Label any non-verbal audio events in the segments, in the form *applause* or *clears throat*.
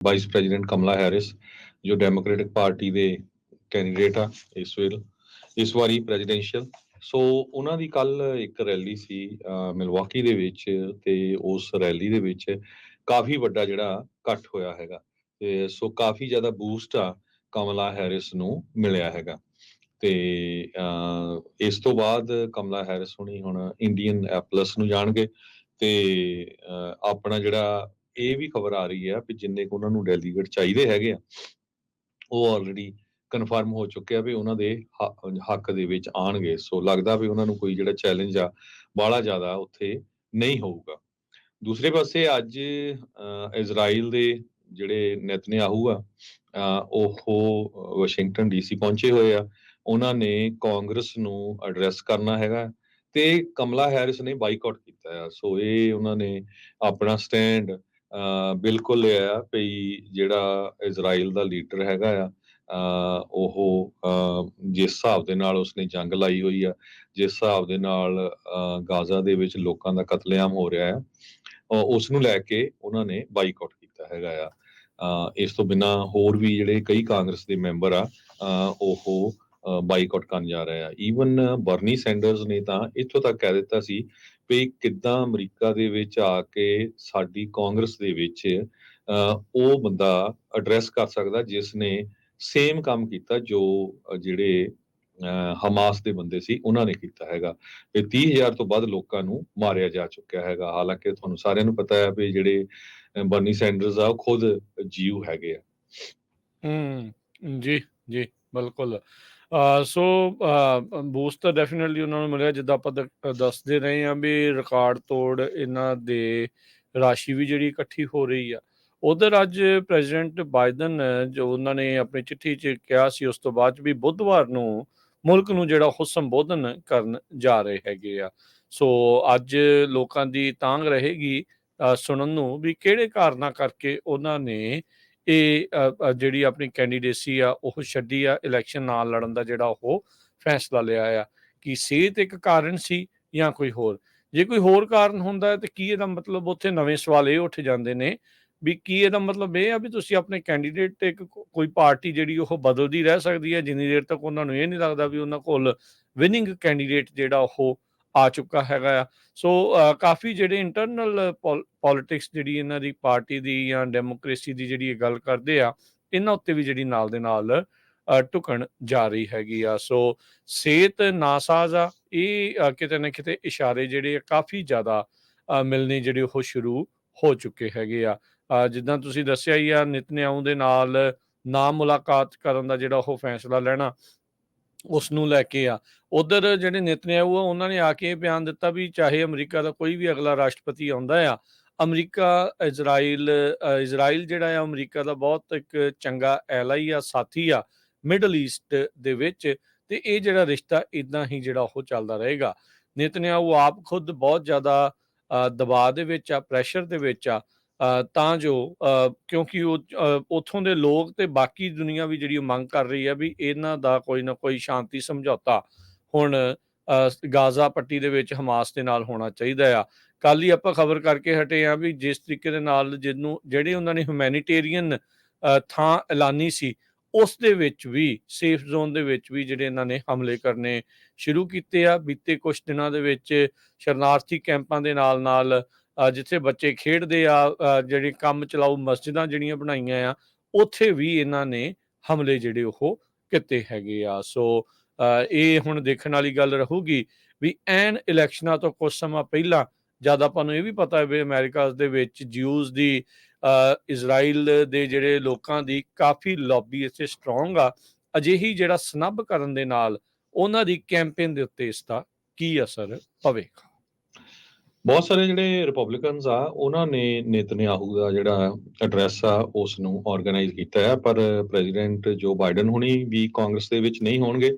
Vice president ਕਮਲਾ Harris ਜੋ democratic party ਦੇ candidate ਆ ਇਸ ਵੇਲ, ਇਸ ਵਾਰੀ ਪ੍ਰੈਜ਼ੀਡੈਂਸ਼ੀਅਲ ਸੋ ਉਹਨਾਂ ਦੀ ਕੱਲ ਇੱਕ ਰੈਲੀ ਸੀ ਮਿਲਵਾਕੀ ਦੇ ਵਿੱਚ ਤੇ ਉਸ ਰੈਲੀ ਦੇ ਵਿੱਚ ਕਾਫੀ ਵੱਡਾ ਜਿਹੜਾ ਇਕੱਠ ਹੋਇਆ ਹੈਗਾ। ਤੇ ਸੋ ਕਾਫੀ ਜ਼ਿਆਦਾ ਬੂਸਟ ਆ ਕਮਲਾ ਹੈਰਿਸ ਨੂੰ ਮਿਲਿਆ ਹੈਗਾ। ਤੇ ਇਸ ਤੋਂ ਬਾਅਦ ਕਮਲਾ ਹੈਰਿਸ ਹੁਣੀ ਹੁਣ ਇੰਡੀਅਨ ਐਪਲਸ ਨੂੰ ਜਾਣਗੇ ਤੇ ਆਪਣਾ ਜਿਹੜਾ ਇਹ ਵੀ ਖਬਰ ਆ ਰਹੀ ਹੈ ਕਿ ਜਿੰਨੇ ਕੁ ਉਹਨਾਂ ਨੂੰ ਡੈਲੀਗੇਟ ਚਾਹੀਦੇ ਹੈਗੇ ਆ, ਉਹ ਆਲਰੇਡੀ ਕਨਫਰਮ ਹੋ ਚੁੱਕਿਆ ਵੀ ਉਹਨਾਂ ਦੇ ਹੱਕ ਦੇ ਵਿੱਚ ਆਣਗੇ ਸੋ ਲੱਗਦਾ ਵੀ ਉਹਨਾਂ ਨੂੰ ਕੋਈ ਜਿਹੜਾ ਚੈਲੰਜ ਆ, ਬਾਹਲਾ ਜ਼ਿਆਦਾ ਉੱਥੇ ਨਹੀਂ ਹੋਊਗਾ। ਦੂਸਰੇ ਪਾਸੇ ਅੱਜ ਇਜ਼ਰਾਈਲ ਦੇ ਜਿਹੜੇ ਨੇਤਨਯਾਹੂ ਆ ਉਹ ਵਾਸ਼ਿੰਗਟਨ ਡੀਸੀ ਪਹੁੰਚੇ ਹੋਏ ਆ। ਉਹਨਾਂ ਨੇ ਕਾਂਗਰਸ ਨੂੰ ਐਡਰੈਸ ਕਰਨਾ ਹੈਗਾ ਤੇ ਕਮਲਾ ਹੈਰਿਸ ਨੇ ਬਾਈਕਾਟ ਕੀਤਾ ਆ। ਸੋ ਇਹ ਉਹਨਾਂ ਨੇ ਆਪਣਾ ਸਟੈਂਡ ਬਿਲਕੁਲ ਲਿਆ ਆ ਵੀ ਜਿਹੜਾ ਇਜ਼ਰਾਈਲ ਦਾ ਲੀਡਰ ਹੈਗਾ ਆ ਉਹ ਜਿਸ ਹਿਸਾਬ ਦੇ ਨਾਲ ਉਸਨੇ ਜੰਗ ਲਾਈ ਹੋਈ ਆ ਜਿਸ ਹਿਸਾਬ ਦੇ ਨਾਲ ਗਾਜ਼ਾ ਦੇ ਵਿੱਚ ਲੋਕਾਂ ਦਾ ਕਤਲੇਆਮ ਹੋ ਰਿਹਾ ਆ ਅਹ, ਉਸ ਨੂੰ ਲੈ ਕੇ ਉਹਨਾਂ ਨੇ ਬਾਈਕਾਟ ਕੀਤਾ ਹੈਗਾ ਆ। ਇਸ ਤੋਂ ਬਿਨਾ ਹੋਰ ਵੀ ਜਿਹੜੇ ਕਈ ਕਾਂਗਰਸ ਦੇ ਮੈਂਬਰ ਆ ਅਹ, ਉਹ ਬਾਈਕਾਟ ਕਰਨ ਜਾ ਰਹੇ ਆ। ਈਵਨ ਬਰਨੀ ਸੈਂਡਰਸ ਨੇ ਤਾਂ ਇੱਥੋਂ ਤੱਕ ਕਹਿ ਦਿੱਤਾ ਸੀ ਵੀ ਕਿੱਦਾਂ ਅਮਰੀਕਾ ਦੇ ਵਿੱਚ ਆ ਕੇ ਸਾਡੀ ਕਾਂਗਰਸ ਦੇ ਵਿੱਚ ਉਹ ਬੰਦਾ ਐਡਰੈਸ ਕਰ ਸਕਦਾ ਜਿਸ ਨੇ ਸੇਮ ਕੰਮ ਕੀਤਾ ਜੋ ਜਿਹੜੇ ਹਮਾਸ ਦੇ ਬੰਦੇ ਸੀ, ਉਹਨਾਂ ਨੇ ਕੀਤਾ ਹੈਗਾ। ਤੇ 30000 ਤੋਂ ਵੱਧ ਲੋਕਾਂ ਨੂੰ ਮਾਰਿਆ ਜਾ ਚੁੱਕਿਆ ਹੈਗਾ। ਹਾਲਾਂਕਿ ਤੁਹਾਨੂੰ ਸਾਰਿਆਂ ਨੂੰ ਪਤਾ ਹੈ ਵੀ ਜਿਹੜੇ ਬਰਨੀ ਸੈਂਡਰਸ ਆ, ਉਹ ਖੁਦ ਜੀਵ ਹੈਗੇ ਆ। ਹੂੰ, ਜੀ ਜੀ, ਬਿਲਕੁਲ। ਸੋ ਬੂਸਟ ਤਾਂ ਡੈਫੀਨਿਟਲੀ ਉਹਨਾਂ ਨੂੰ ਮਿਲਿਆ, ਜਿੱਦਾਂ ਆਪਾਂ ਦ- ਦੱਸਦੇ ਰਹੇ ਹਾਂ ਵੀ ਰਿਕਾਰਡ ਤੋੜ ਇਹਨਾਂ ਦੇ ਰਾਸ਼ੀ ਵੀ ਜਿਹੜੀ ਇਕੱਠੀ ਹੋ ਰਹੀ ਆ। ਉਧਰ ਅੱਜ ਪ੍ਰੈਜ਼ੀਡੈਂਟ ਬਾਈਡਨ ਜੋ ਉਹਨਾਂ ਨੇ ਆਪਣੀ ਚਿੱਠੀ 'ਚ ਕਿਹਾ ਸੀ, ਉਸ ਤੋਂ ਬਾਅਦ 'ਚ ਵੀ ਬੁੱਧਵਾਰ ਨੂੰ ਮੁਲਕ ਨੂੰ ਜਿਹੜਾ ਉਹ ਸੰਬੋਧਨ ਕਰਨ ਜਾ ਰਹੇ ਹੈਗੇ ਆ। ਸੋ, ਅੱਜ ਲੋਕਾਂ ਦੀ ਤਾਂਗ ਰਹੇਗੀ ਸੁਣਨ ਨੂੰ ਵੀ ਕਿਹੜੇ ਕਾਰਨਾਂ ਕਰਕੇ ਉਹਨਾਂ ਨੇ ਇਹ ਜਿਹੜੀ ਆਪਣੀ ਕੈਂਡੀਡੇਸੀ ਆ, ਉਹ ਛੱਡੀ ਆ ਇਲੈਕਸ਼ਨ ਨਾਲ ਲੜਨ ਦਾ ਜਿਹੜਾ ਉਹ ਫੈਸਲਾ ਲਿਆ ਆ। ਕਿ ਸਿਹਤ ਇੱਕ ਕਾਰਨ ਸੀ ਜਾਂ ਕੋਈ ਹੋਰ? ਜੇ ਕੋਈ ਹੋਰ ਕਾਰਨ ਹੁੰਦਾ ਹੈ, ਤੇ ਕੀ ਇਹਦਾ ਮਤਲਬ ਉੱਥੇ ਨਵੇਂ ਸਵਾਲ ਇਹ ਉੱਠ ਜਾਂਦੇ ਨੇ ਵੀ ਕੀ ਇਹਦਾ ਮਤਲਬ ਇਹ ਆ ਵੀ ਤੁਸੀਂ ਆਪਣੇ ਕੈਂਡੀਡੇਟ ਤੇ ਇੱਕ ਕੋਈ ਪਾਰਟੀ ਜਿਹੜੀ ਉਹ ਬਦਲਦੀ ਰਹਿ ਸਕਦੀ ਹੈ, ਜਿੰਨੀ ਦੇਰ ਤੱਕ ਉਹਨਾਂ ਨੂੰ ਇਹ ਨਹੀਂ ਲੱਗਦਾ ਵੀ ਉਹਨਾਂ ਕੋਲ ਵਿਨਿੰਗ ਕੈਂਡੀਡੇਟ ਜਿਹੜਾ ਉਹ ਆ ਚੁੱਕਾ ਹੈਗਾ ਆ। ਸੋ ਕਾਫੀ ਜਿਹੜੇ ਇੰਟਰਨਲ ਪੋਲਿਟਿਕਸ ਜਿਹੜੀ ਇਹਨਾਂ ਦੀ ਪਾਰਟੀ ਦੀ ਜਾਂ ਡੈਮੋਕ੍ਰੇਸੀ ਦੀ ਜਿਹੜੀ ਇਹ ਗੱਲ ਕਰਦੇ ਆ ਇਹਨਾਂ ਉੱਤੇ ਵੀ ਜਿਹੜੀ ਨਾਲ ਦੇ ਨਾਲ ਅ, ਢੁਕਣ ਜਾ ਰਹੀ ਹੈਗੀ ਆ। ਸੋ ਸਿਹਤ ਨਾਸਾਜ਼ ਆ ਇਹ ਕਿਤੇ ਨਾ ਕਿਤੇ ਇਸ਼ਾਰੇ ਜਿਹੜੇ ਆ ਕਾਫੀ ਜ਼ਿਆਦਾ ਅ, ਮਿਲਣੇ ਜਿਹੜੇ ਉਹ ਸ਼ੁਰੂ ਹੋ ਚੁੱਕੇ ਹੈਗੇ ਆ। ਜਿੱਦਾਂ ਤੁਸੀਂ ਦੱਸਿਆ ਹੀ ਆ ਨਿਤਨਿਆਉ ਦੇ ਨਾਲ ਨਾ ਮੁਲਾਕਾਤ ਕਰਨ ਦਾ ਜਿਹੜਾ ਉਹ ਫੈਸਲਾ ਲੈਣਾ ਉਸ ਨੂੰ ਲੈ ਕੇ ਆ। ਉਧਰ ਜਿਹੜੇ ਨਿਤਨਿਆਹੂ ਆ, ਉਹਨਾਂ ਨੇ ਆ ਕੇ ਇਹ ਬਿਆਨ ਦਿੱਤਾ ਵੀ ਚਾਹੇ ਅਮਰੀਕਾ ਦਾ ਕੋਈ ਵੀ ਅਗਲਾ ਰਾਸ਼ਟਰਪਤੀ ਆਉਂਦਾ ਆ, ਅਮਰੀਕਾ, ਇਜ਼ਰਾਈਲ ਇਜ਼ਰਾਈਲ ਜਿਹੜਾ ਆ, ਅਮਰੀਕਾ ਦਾ ਬਹੁਤ ਇੱਕ ਚੰਗਾ ਐਲਾਈ ਆ, ਸਾਥੀ ਆ ਮਿਡਲ ਈਸਟ ਦੇ ਵਿੱਚ। ਤੇ ਇਹ ਜਿਹੜਾ ਰਿਸ਼ਤਾ ਇਦਾਂ ਹੀ ਜਿਹੜਾ ਉਹ ਚੱਲਦਾ ਰਹੇਗਾ। ਨਿਤਨਿਆਹੂ ਆਪ ਖੁਦ ਬਹੁਤ ਜ਼ਿਆਦਾ ਦਬਾਅ ਦੇ ਵਿੱਚ ਆ ਪ੍ਰੈਸ਼ਰ ਦੇ ਵਿੱਚ ਆ। ਤਾਂ ਜੋ ਕਿਉਂਕਿ ਉਹ ਅ, ਉੱਥੋਂ ਦੇ ਲੋਕ ਤੇ ਬਾਕੀ ਦੁਨੀਆ ਵੀ ਜਿਹੜੀ ਉਹ ਮੰਗ ਕਰ ਰਹੀ ਹੈ ਵੀ ਇਹਨਾਂ ਦਾ ਕੋਈ ਨਾ ਕੋਈ ਸ਼ਾਂਤੀ ਸਮਝੌਤਾ ਹੁਣ ਗਾਜ਼ਾ ਪੱਟੀ ਦੇ ਵਿੱਚ ਹਮਾਸ ਦੇ ਨਾਲ ਹੋਣਾ ਚਾਹੀਦਾ ਆ। ਕੱਲ ਹੀ ਆਪਾਂ ਖਬਰ ਕਰਕੇ ਹਟੇ ਆ ਵੀ ਜਿਸ ਤਰੀਕੇ ਦੇ ਨਾਲ ਜਿਹਨੂੰ ਜਿਹੜੇ ਉਹਨਾਂ ਨੇ ਹਿਊਮੈਨਿਟੇਰੀਅਨ ਥਾਂ ਐਲਾਨੀ ਸੀ ਉਸ ਦੇ ਵਿੱਚ ਵੀ ਸੇਫ ਜ਼ੋਨ ਦੇ ਵਿੱਚ ਵੀ ਜਿਹੜੇ ਇਹਨਾਂ ਨੇ ਹਮਲੇ ਕਰਨੇ ਸ਼ੁਰੂ ਕੀਤੇ ਆ। ਬੀਤੇ ਕੁਝ ਦਿਨਾਂ ਦੇ ਵਿੱਚ ਸ਼ਰਨਾਰਥੀ ਕੈਂਪਾਂ ਦੇ ਨਾਲ ਨਾਲ ਜਿੱਥੇ ਬੱਚੇ ਖੇਡਦੇ ਆ ਜਿਹੜੇ ਕੰਮ ਚਲਾਊ ਮਸਜਿਦਾਂ ਜਿਹੜੀਆਂ ਬਣਾਈਆਂ ਆ, ਉੱਥੇ ਵੀ ਇਹਨਾਂ ਨੇ ਹਮਲੇ ਜਿਹੜੇ ਉਹ ਕੀਤੇ ਹੈਗੇ ਆ। ਸੋ ਇਹ ਹੁਣ ਦੇਖਣ ਵਾਲੀ ਗੱਲ ਰਹੂਗੀ ਵੀ ਐਨ ਇਲੈਕਸ਼ਨਾਂ ਤੋਂ ਕੁਝ ਸਮਾਂ ਪਹਿਲਾਂ ਜਦ ਆਪਾਂ ਨੂੰ ਇਹ ਵੀ ਪਤਾ ਹੈ ਵੀ ਅਮਰੀਕਾ ਦੇ ਵਿੱਚ ਜਿਊਜ਼ ਦੀ ਇਜ਼ਰਾਈਲ ਦੇ ਜਿਹੜੇ ਲੋਕਾਂ ਦੀ ਕਾਫੀ ਲੌਬੀ ਇੱਥੇ ਸਟਰੋਂਗ ਆ, ਅਜਿਹੀ ਜਿਹੜਾ ਸਨੱਬ ਕਰਨ ਦੇ ਨਾਲ ਉਹਨਾਂ ਦੀ ਕੈਂਪੇਨ ਦੇ ਉੱਤੇ ਇਸ ਦਾ ਕੀ ਅਸਰ ਪਵੇਗਾ? ਬਹੁਤ ਸਾਰੇ ਜਿਹੜੇ ਰਿਪਬਲਿਕਨਸ ਆ, ਉਹਨਾਂ ਨੇ ਨੇਤਨਯਾਹੂ ਦਾ ਜਿਹੜਾ ਐਡਰੈਸ ਆ ਉਸ ਨੂੰ ਆਰਗੇਨਾਈਜ਼ ਕੀਤਾ ਹੈ ਪਰ ਪ੍ਰੈਜ਼ੀਡੈਂਟ ਜੋ ਬਾਈਡਨ ਹੁਣੀ ਵੀ ਕਾਂਗਰਸ ਦੇ ਵਿੱਚ ਨਹੀਂ ਹੋਣਗੇ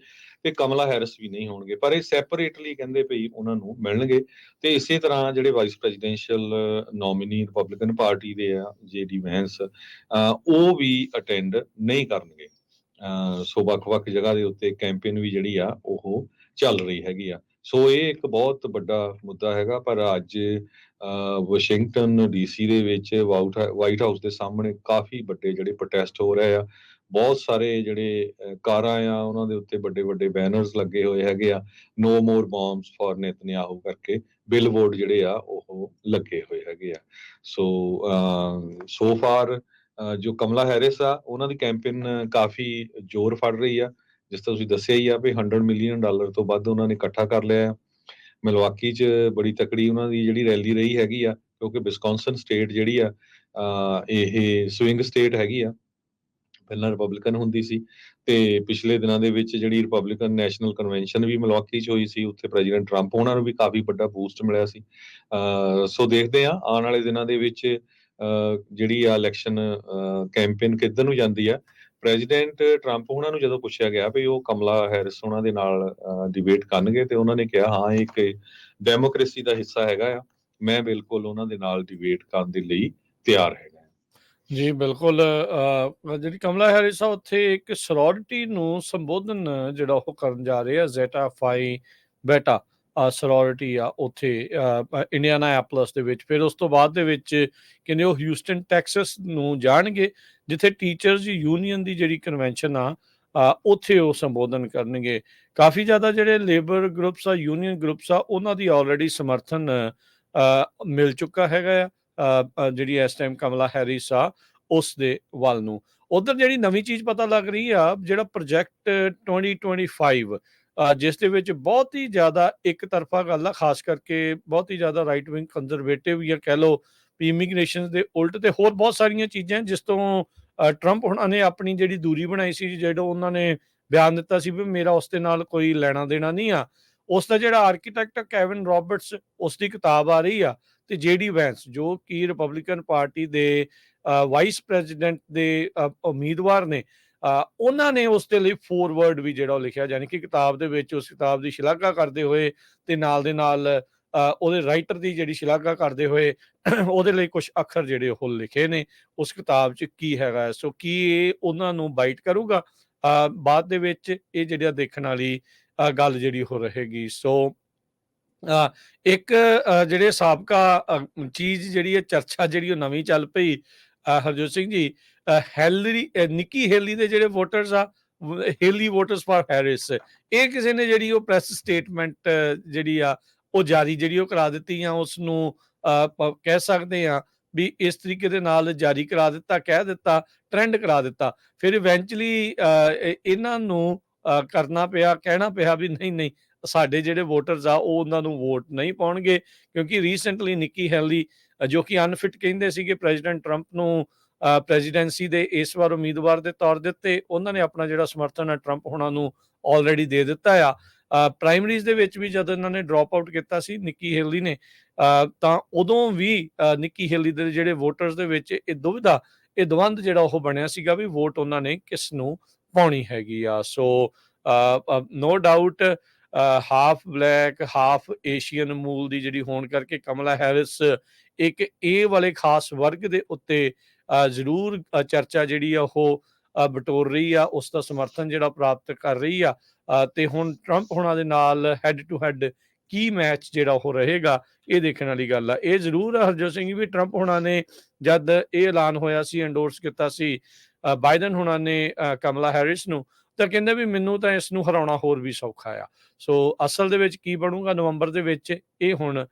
ਤੇ ਕਮਲਾ ਹੈਰਿਸ ਵੀ ਨਹੀਂ ਹੋਣਗੇ, ਪਰ ਇਹ ਸੈਪਰੇਟਲੀ ਕਹਿੰਦੇ ਪਈ ਉਹਨਾਂ ਨੂੰ ਮਿਲਣਗੇ ਤੇ ਇਸੇ ਤਰ੍ਹਾਂ ਜਿਹੜੇ vice presidential nominee Republican party ਦੇ ਆ ਜੇਡੀ ਵੈਂਸ ਉਹ ਵੀ ਅਟੈਂਡ ਨਹੀਂ ਕਰਨਗੇ। ਸੋ ਵੱਖ-ਵੱਖ ਜਗ੍ਹਾ ਦੇ ਉੱਤੇ ਕੈਂਪੇਨ ਵੀ ਜਿਹੜੀ ਆ, ਉਹ ਚੱਲ ਰਹੀ ਹੈਗੀ ਆ। ਸੋ ਇਹ ਇੱਕ ਬਹੁਤ ਵੱਡਾ ਮੁੱਦਾ ਹੈਗਾ ਪਰ ਅੱਜ ਅ, ਵਾਸ਼ਿੰਗਟਨ ਡੀਸੀ ਦੇ ਵਿੱਚ ਵਾਈਟ ਹਾਊਸ ਦੇ ਸਾਹਮਣੇ ਕਾਫੀ ਵੱਡੇ ਜਿਹੜੇ ਪ੍ਰੋਟੈਸਟ ਹੋ ਰਹੇ ਆ। ਬਹੁਤ ਸਾਰੇ ਜਿਹੜੇ ਕਾਰਾਂ ਆ ਉਹਨਾਂ ਦੇ ਉੱਤੇ ਵੱਡੇ ਵੱਡੇ ਬੈਨਰਸ ਲੱਗੇ ਹੋਏ ਹੈਗੇ ਆ। No more bombs for Netanyahu ਕਰਕੇ ਬਿਲਬੋਰਡ ਜਿਹੜੇ ਆ ਉਹ ਲੱਗੇ ਹੋਏ ਹੈਗੇ ਆ। ਸੋ ਸੋ ਫਾਰ ਜੋ ਕਮਲਾ ਹੈਰਿਸ ਆ ਉਹਨਾਂ ਦੀ ਕੈਂਪੇਨ ਕਾਫੀ ਜ਼ੋਰ ਫੜ ਰਹੀ ਆ। ਜਿਸ ਤਰ੍ਹਾਂ ਤੁਸੀਂ ਦੱਸਿਆ ਹੀ ਆ ਵੀ 100 ਮਿਲੀਅਨ ਡਾਲਰ ਤੋਂ ਵੱਧ ਉਹਨਾਂ ਨੇ ਇਕੱਠਾ ਕਰ ਲਿਆ ਆ ਮਿਲਵਾਕੀ 'ਚ ਬੜੀ ਤਕੜੀ ਉਹਨਾਂ ਦੀ ਜਿਹੜੀ ਰੈਲੀ ਰਹੀ ਹੈਗੀ ਆ, ਕਿਉਂਕਿ ਵਿਸਕੌਨਸਨ ਸਟੇਟ ਜਿਹੜੀ ਆ ਇਹ ਸਵਿੰਗ ਸਟੇਟ ਹੈਗੀ ਆ। ਪਹਿਲਾਂ ਰਿਪਬਲਿਕਨ ਹੁੰਦੀ ਸੀ ਤੇ ਪਿਛਲੇ ਦਿਨਾਂ ਦੇ ਵਿੱਚ ਜਿਹੜੀ ਰਿਪਬਲਿਕਨ ਨੈਸ਼ਨਲ ਕਨਵੈਨਸ਼ਨ ਵੀ ਮਿਲਵਾਕੀ 'ਚ ਹੋਈ ਸੀ, ਉੱਥੇ ਪ੍ਰੈਜ਼ੀਡੈਂਟ ਟਰੰਪ ਉਹਨਾਂ ਨੂੰ ਵੀ ਕਾਫੀ ਵੱਡਾ ਬੂਸਟ ਮਿਲਿਆ ਸੀ। ਅਹ ਸੋ ਦੇਖਦੇ ਆ ਆਉਣ ਵਾਲੇ ਦਿਨਾਂ ਦੇ ਵਿੱਚ, ਅਹ ਜਿਹੜੀ ਆ ਇਲੈਕਸ਼ਨ ਕੈਂਪੇਨ ਕਿੱਧਰ ਨੂੰ ਜਾਂਦੀ ਆ ਪ੍ਰੈਜ਼ੀਡੈਂਟ ਟਰੰਪ ਉਹਨਾਂ ਨੂੰ ਜਦੋਂ ਪੁੱਛਿਆ ਗਿਆ ਵੀ ਉਹ ਕਮਲਾ ਹੈਰਿਸ ਉਹਨਾਂ ਦੇ ਨਾਲ ਡਿਬੇਟ ਕਰਨਗੇ ਤੇ ਉਹਨਾਂ ਨੇ ਕਿਹਾ, ਹਾਂ ਇੱਕ ਡੈਮੋਕ੍ਰੇਸੀ ਦਾ ਹਿੱਸਾ ਹੈਗਾ ਆ। ਮੈਂ ਬਿਲਕੁਲ ਉਹਨਾਂ ਦੇ ਨਾਲ ਡਿਬੇਟ ਕਰਨ ਦੇ ਲਈ ਤਿਆਰ ਹੈਗਾ ਜੀ, ਬਿਲਕੁਲ ਜਿਹੜੀ ਕਮਲਾ ਹੈਰਿਸ ਆ, ਉੱਥੇ ਇੱਕ ਸਰੋਰਿਟੀ ਨੂੰ ਸੰਬੋਧਨ ਜਿਹੜਾ ਉਹ ਕਰਨ ਜਾ ਰਹੇ ਆ ਜ਼ੈਟਾ ਫਾਈ ਬੇਟਾ ਸੋਰੋਰਿਟੀ ਆ ਉੱਥੇ ਇੰਡੀਆਨਾਪੋਲਿਸ ਦੇ ਵਿੱਚ। ਫਿਰ ਉਸ ਤੋਂ ਬਾਅਦ ਦੇ ਵਿੱਚ ਕਹਿੰਦੇ ਉਹ ਹਿਊਸਟਨ ਟੈਕਸਸ ਨੂੰ ਜਾਣਗੇ ਜਿੱਥੇ ਟੀਚਰਸ ਯੂਨੀਅਨ ਦੀ ਜਿਹੜੀ ਕਨਵੈਨਸ਼ਨ ਆ ਉੱਥੇ ਉਹ ਸੰਬੋਧਨ ਕਰਨਗੇ। ਕਾਫੀ ਜ਼ਿਆਦਾ ਜਿਹੜੇ ਲੇਬਰ ਗਰੁੱਪਸ ਆ ਯੂਨੀਅਨ ਗਰੁੱਪਸ ਆ ਉਹਨਾਂ ਦੀ ਆਲਰੇਡੀ ਸਮਰਥਨ ਮਿਲ ਚੁੱਕਾ ਹੈਗਾ ਆ ਜਿਹੜੀ ਇਸ ਟਾਈਮ ਕਮਲਾ ਹੈਰਿਸ ਆ ਉਸ ਦੇ ਵੱਲ ਨੂੰ। ਉਧਰ ਜਿਹੜੀ ਨਵੀਂ ਚੀਜ਼ ਪਤਾ ਲੱਗ ਰਹੀ ਆ ਜਿਹੜਾ ਪ੍ਰੋਜੈਕਟ 2025 ਅ, ਜਿਸ ਦੇ ਵਿੱਚ ਬਹੁਤ ਹੀ ਜ਼ਿਆਦਾ ਇੱਕ ਤਰਫਾ ਗੱਲ ਆ, ਖਾਸ ਕਰਕੇ ਬਹੁਤ ਹੀ ਜ਼ਿਆਦਾ ਰਾਈਟ ਵਿੰਗ ਕੰਜ਼ਰਵੇਟਿਵ ਜਾਂ ਕਹਿ ਲਓ ਵੀ ਇਮੀਗ੍ਰੇਸ਼ਨ ਦੇ ਉਲਟ ਤੇ ਹੋਰ ਬਹੁਤ ਸਾਰੀਆਂ ਚੀਜ਼ਾਂ ਜਿਸ ਤੋਂ ਟਰੰਪ ਹੁਣਾਂ ਨੇ ਆਪਣੀ ਜਿਹੜੀ ਦੂਰੀ ਬਣਾਈ ਸੀ, ਜਿਹੜਾ ਉਹਨਾਂ ਨੇ ਬਿਆਨ ਦਿੱਤਾ ਸੀ ਵੀ ਮੇਰਾ ਉਸ ਦੇ ਨਾਲ ਕੋਈ ਲੈਣਾ ਦੇਣਾ ਨਹੀਂ ਆ। ਉਸ ਦਾ ਜਿਹੜਾ ਆਰਕੀਟੈਕਟ ਕੈਵਿਨ ਰਾਬਰਟਸ ਉਸ ਦੀ ਕਿਤਾਬ ਆ ਰਹੀ ਆ ਤੇ ਜੇਡੀ ਵੈਂਸ ਜੋ ਕਿ ਰਿਪਬਲਿਕਨ ਪਾਰਟੀ ਦੇ ਵਾਈਸ ਪ੍ਰੈਜ਼ੀਡੈਂਟ ਦੇ ਉਮੀਦਵਾਰ ਨੇ ਉਹਨਾਂ ਨੇ ਉਸ ਦੇ ਲਈ ਫੋਰਵਰਡ ਵੀ ਜਿਹੜਾ ਉਹ ਲਿਖਿਆ ਯਾਨੀ ਕਿ ਕਿਤਾਬ ਦੇ ਵਿੱਚ ਉਸ ਕਿਤਾਬ ਦੀ ਸ਼ਲਾਘਾ ਕਰਦੇ ਹੋਏ ਤੇ ਨਾਲ ਦੇ ਨਾਲ ਉਹਦੇ ਰਾਈਟਰ ਦੀ ਜਿਹੜੀ ਸ਼ਲਾਘਾ ਕਰਦੇ ਹੋਏ *clears throat* ਉਹਦੇ ਲਈ ਕੁਝ ਅੱਖਰ ਜਿਹੜੇ ਉਹ ਲਿਖੇ ਨੇ ਉਸ ਕਿਤਾਬ 'ਚ ਕੀ ਹੈਗਾ? ਸੋ ਕੀ ਇਹ ਉਹਨਾਂ ਨੂੰ ਬਾਈਟ ਕਰੂਗਾ? ਬਾਅਦ ਦੇ ਵਿੱਚ ਇਹ ਜਿਹੜਾ ਦੇਖਣ ਵਾਲੀ ਅ, ਗੱਲ ਜਿਹੜੀ ਹੋ ਰਹੇਗੀ। ਸੋ ਅ, ਇੱਕ ਜਿਹੜੇ ਸਾਬਕਾ ਚੀਜ਼ ਜਿਹੜੀ ਹੈ ਚਰਚਾ ਜਿਹੜੀ ਉਹ ਨਵੀਂ ਚੱਲ ਪਈ ਹਰਜੋਤ ਸਿੰਘ ਜੀ ਹੈਲਰੀ ਨਿੱਕੀ ਹੇਲੀ ਦੇ ਜਿਹੜੇ ਵੋਟਰਸ ਆ ਹੇਲੀ ਵੋਟਰਸ ਫਾਰ ਹੈਰਿਸ। ਇਹ ਕਿਸੇ ਨੇ ਜਿਹੜੀ ਉਹ ਪ੍ਰੈਸ ਸਟੇਟਮੈਂਟ ਜਿਹੜੀ ਆ ਉਹ ਜਾਰੀ ਜਿਹੜੀ ਉਹ ਕਰਾ ਦਿੱਤੀ ਜਾਂ ਉਸ ਨੂੰ ਕਹਿ ਸਕਦੇ ਆ ਵੀ ਇਸ ਤਰੀਕੇ ਦੇ ਨਾਲ ਜਾਰੀ ਕਰਾ ਦਿੱਤਾ ਕਹਿ ਦਿੱਤਾ ਟ੍ਰੈਂਡ ਕਰਾ ਦਿੱਤਾ। ਫਿਰ ਇਵੈਂਚੁਅਲੀ ਇਹਨਾਂ ਨੂੰ ਅ, ਕਰਨਾ ਪਿਆ ਕਹਿਣਾ ਪਿਆ ਵੀ ਨਹੀਂ ਨਹੀਂ ਸਾਡੇ ਜਿਹੜੇ ਵੋਟਰਸ ਆ ਉਹ ਉਹਨਾਂ ਨੂੰ ਵੋਟ ਨਹੀਂ ਪਾਉਣਗੇ ਕਿਉਂਕਿ ਰੀਸੈਂਟਲੀ ਨਿੱਕੀ ਹੈਲੀ ਜੋ ਕਿ ਅਨਫਿਟ ਕਹਿੰਦੇ ਸੀਗੇ ਪ੍ਰੈਜ਼ੀਡੈਂਟ ਟਰੰਪ ਨੂੰ ਪ੍ਰੈਜ਼ੀਡੈਂਸੀ ਦੇ ਇਸ ਵਾਰ ਉਮੀਦਵਾਰ ਦੇ ਤੌਰ ਦੇ ਉੱਤੇ ਉਹਨਾਂ ਨੇ ਆਪਣਾ ਜਿਹੜਾ ਸਮਰਥਨ ਹੈ ਟਰੰਪ ਹੋਣਾ ਨੂੰ ਆਲਰੇਡੀ ਦੇ ਦਿੱਤਾ ਆ। ਪ੍ਰਾਇਮਰੀਜ਼ ਦੇ ਵਿੱਚ ਵੀ ਜਦ ਇਹਨਾਂ ਨੇ ਡ੍ਰੌਪ ਆਊਟ ਕੀਤਾ ਸੀ ਨਿੱਕੀ ਹੇਲੀ ਨੇ ਤਾਂ ਉਦੋਂ ਵੀ ਨਿੱਕੀ ਹੇਲੀ ਦੇ ਜਿਹੜੇ ਵੋਟਰਸ ਦੇ ਵਿੱਚ ਇਹ ਦੁਵਿਧਾ ਇਹ ਦਵੰਦ ਜਿਹੜਾ ਉਹ ਬਣਿਆ ਸੀਗਾ ਵੀ ਵੋਟ ਉਹਨਾਂ ਨੇ ਕਿਸ ਨੂੰ ਪਾਉਣੀ ਹੈਗੀ ਆ। So no doubt half black half Asian ਮੂਲ ਦੀ ਜਿਹੜੀ ਹੋਣ ਕਰਕੇ ਕਮਲਾ ਹੈਰਿਸ ਇੱਕ ਇਹ ਵਾਲੇ ਖਾਸ ਵਰਗ ਦੇ ਉੱਤੇ ਜ਼ਰੂਰ ਚਰਚਾ ਜਿਹੜੀ ਆ ਉਹ ਬਟੋਰ ਰਹੀ ਆ, ਉਸ ਦਾ ਸਮਰਥਨ ਜਿਹੜਾ ਪ੍ਰਾਪਤ ਕਰ ਰਹੀ ਆ। ਤੇ ਹੁਣ ਟਰੰਪ ਹੋਣਾ ਦੇ ਨਾਲ ਹੈਡ ਟੂ ਹੈਡ ਕੀ ਮੈਚ ਜਿਹੜਾ ਉਹ ਰਹੇਗਾ, ਇਹ ਦੇਖਣ ਵਾਲੀ ਗੱਲ ਆ। ਇਹ ਜ਼ਰੂਰ ਆ ਹਰਜੋਤ ਸਿੰਘ ਵੀ ਟਰੰਪ ਹੋਣਾ ਨੇ ਜਦ ਇਹ ਐਲਾਨ ਹੋਇਆ ਸੀ ਐਂਡੋਰਸ ਕੀਤਾ ਸੀ ਬਾਈਡਨ ਹੋਣਾ ਨੇ ਕਮਲਾ ਹੈਰਿਸ ਨੂੰ, ਤਾਂ ਕਹਿੰਦੇ ਵੀ ਮੈਨੂੰ ਤਾਂ ਇਸ ਨੂੰ ਹਰਾਉਣਾ ਹੋਰ ਵੀ ਸੌਖਾ ਆ। ਸੋ ਅਸਲ ਦੇ ਵਿੱਚ ਕੀ ਬਣੂਗਾ ਨਵੰਬਰ ਦੇ ਵਿੱਚ, ਇਹ ਹੁਣ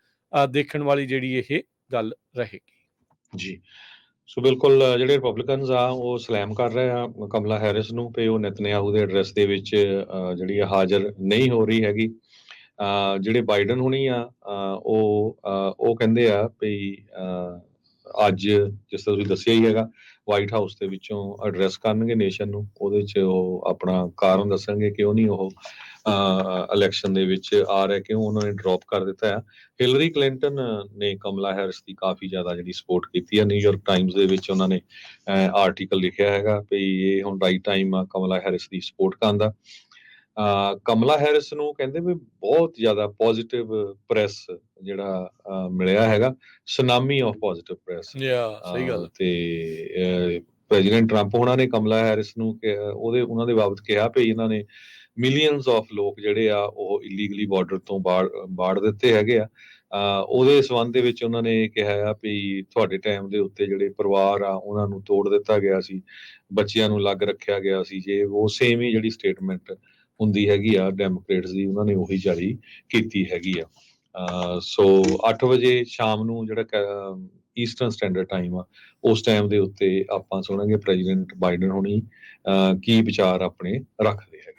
ਦੇਖਣ ਵਾਲੀ ਜਿਹੜੀ ਇਹ ਗੱਲ ਰਹੇਗੀ। ਜੀ। ਸੋ ਬਿਲਕੁਲ ਜਿਹੜੇ ਰਿਪਬਲਿਕਨਸ ਆ, ਉਹ ਸਲੈਮ ਕਰ ਰਹੇ ਆ, ਕਮਲਾ ਹੈਰਿਸ ਨੂੰ ਕਿ ਉਹ ਨਤਨਯਾਹੂ ਦੇ ਐਡਰੈਸ ਦੇ ਵਿੱਚ ਜਿਹੜੀ ਆ ਹਾਜ਼ਰ ਨਹੀਂ ਹੋ ਰਹੀ ਹੈਗੀ। ਜਿਹੜੇ ਬਾਈਡਨ ਹੁਣੀ ਆ ਉਹ ਉਹ ਕਹਿੰਦੇ ਆ ਵੀ ਅੱਜ ਜਿਸ ਤਰ੍ਹਾਂ ਤੁਸੀਂ ਦੱਸਿਆ ਹੀ ਹੈਗਾ ਵਾਈਟ ਹਾਊਸ ਦੇ ਵਿੱਚੋਂ ਐਡਰੈਸ ਕਰਨਗੇ ਨੇਸ਼ਨ ਨੂੰ, ਉਹਦੇ 'ਚ ਉਹ ਆਪਣਾ ਕਾਰਨ ਦੱਸਣਗੇ ਕਿਉਂ ਨਹੀਂ ਉਹ ਇਲੈਕਸ਼ਨ ਦੇ ਵਿੱਚ ਆ ਰਿਹਾ ਕਿਉਂ? ਉਹਨਾਂ ਨੇ ਡ੍ਰੌਪ ਕਰ ਦਿੱਤਾ ਹੈ। ਹਿਲਰੀ ਕਲਿੰਟਨ ਨੇ ਕਮਲਾ ਹੈਰਿਸ ਦੀ ਕਾਫੀ ਜ਼ਿਆਦਾ ਜਿਹੜੀ ਸਪੋਰਟ ਕੀਤੀ ਹੈ। ਨਿਊਯਾਰਕ ਟਾਈਮਜ਼ ਦੇ ਵਿੱਚ ਉਹਨਾਂ ਨੇ ਆਰਟੀਕਲ ਲਿਖਿਆ ਹੈਗਾ ਵੀ ਇਹ ਹੁਣ ਰਾਈਟ ਟਾਈਮ ਆ ਕਮਲਾ ਹੈਰਿਸ ਦੀ ਸਪੋਰਟ ਕਰਨ ਦਾ। ਕਮਲਾ ਹੈਰਿਸ ਨੂੰ ਕਹਿੰਦੇ ਵੀ ਬਹੁਤ ਜ਼ਿਆਦਾ ਪੋਜ਼ਿਟਿਵ ਪ੍ਰੈਸ ਜਿਹੜਾ ਮਿਲਿਆ ਹੈਗਾ। ਸੁਨਾਮੀ ਆਫ ਪੋਜ਼ਿਟਿਵ ਪ੍ਰੈਸ ਯਾ ਸਹੀ ਗੱਲ ਤੇ ਪ੍ਰੈਜ਼ੀਡੈਂਟ ਟਰੰਪ ਉਹਨਾਂ ਨੇ ਕਮਲਾ ਹੈਰਿਸ ਨੂੰ ਉਹਦੇ ਉਹਨਾਂ ਦੇ ਬਾਬਤ ਕਿਹਾ ਵੀ ਇਹਨਾਂ ਨੇ ਮਿਲੀਅਨਸ ਆਫ ਲੋਕ ਜਿਹੜੇ ਆ, ਉਹ ਇਲੀਗਲੀ ਬਾਰਡਰ ਤੋਂ ਬਾੜ ਦਿੱਤੇ ਹੈਗੇ ਆ। ਉਹਦੇ ਸਬੰਧ ਦੇ ਵਿੱਚ ਉਹਨਾਂ ਨੇ ਕਿਹਾ ਆ ਵੀ ਤੁਹਾਡੇ ਟਾਈਮ ਦੇ ਉੱਤੇ ਜਿਹੜੇ ਪਰਿਵਾਰ ਆ, ਉਹਨਾਂ ਨੂੰ ਤੋੜ ਦਿੱਤਾ ਗਿਆ ਸੀ। ਬੱਚਿਆਂ ਨੂੰ ਅਲੱਗ ਰੱਖਿਆ ਗਿਆ ਸੀ। ਜੇ ਉਹ ਸੇਮ ਹੀ ਜਿਹੜੀ ਸਟੇਟਮੈਂਟ ਹੁੰਦੀ ਹੈਗੀ ਆ ਡੈਮੋਕ੍ਰੇਟਸ ਦੀ, ਉਹਨਾਂ ਨੇ ਉਹੀ ਜਾਰੀ ਕੀਤੀ ਹੈਗੀ ਆ। ਸੋ 8 ਵਜੇ ਸ਼ਾਮ ਨੂੰ ਜਿਹੜਾ ਈਸਟਰਨ ਸਟੈਂਡਰਡ ਟਾਈਮ ਆ, ਉਸ ਟਾਈਮ ਦੇ ਉੱਤੇ ਆਪਾਂ ਸੁਣਾਂਗੇ ਪ੍ਰੈਜ਼ੀਡੈਂਟ ਬਾਈਡਨ ਹੋਣੀ, ਅਹ ਕੀ ਵਿਚਾਰ ਆਪਣੇ ਰੱਖਦੇ ਹੈਗੇ।